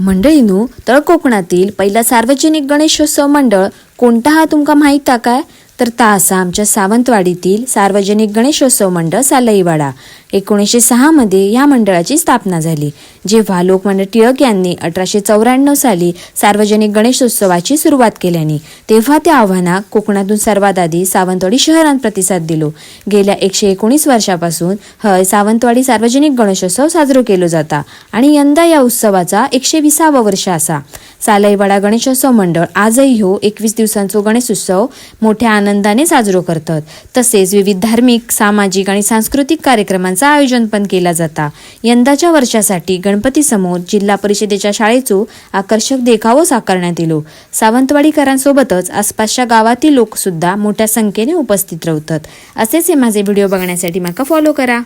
मंडळीनू तळ कोकणातील पहिला सार्वजनिक गणेशोत्सव मंडळ कोणता हा तुमका माहीत काय? तर तासा आमच्या सावंतवाडीतील सार्वजनिक गणेशोत्सव मंडळ सालईवाडा एकोणीसशे सहामध्ये या मंडळाची स्थापना झाली जेव्हा लोकमान्य टिळक यांनी अठराशे चौऱ्याण्णव साली सार्वजनिक गणेशोत्सवाची सुरुवात केल्याने तेव्हा त्या आव्हानाक कोकणातून सर्वात आधी सावंतवाडी शहरात प्रतिसाद दिलो. गेल्या एकशे एकोणीस वर्षापासून हय सावंतवाडी सार्वजनिक गणेशोत्सव साजरो केलो जाता आणि यंदा या उत्सवाचा एकशे विसावं वर्ष असा. सालईवाडा गणेशोत्सव मंडळ आजही हो एकवीस दिवसांचो गणेशोत्सव मोठ्या आनंद आनंदाने साजरो करतात. तसेच विविध धार्मिक सामाजिक आणि सांस्कृतिक कार्यक्रमांचं आयोजन पण केला जाता. यंदाच्या वर्षासाठी गणपती समोर जिल्हा परिषदेच्या शाळेचो आकर्षक देखावो साकारण्यात येलो. सावंतवाडीकरांसोबतच आसपासच्या गावातील लोकसुद्धा मोठ्या संख्येने उपस्थित राहतात असेच हे माझे व्हिडिओ बघण्यासाठी माका फॉलो करा.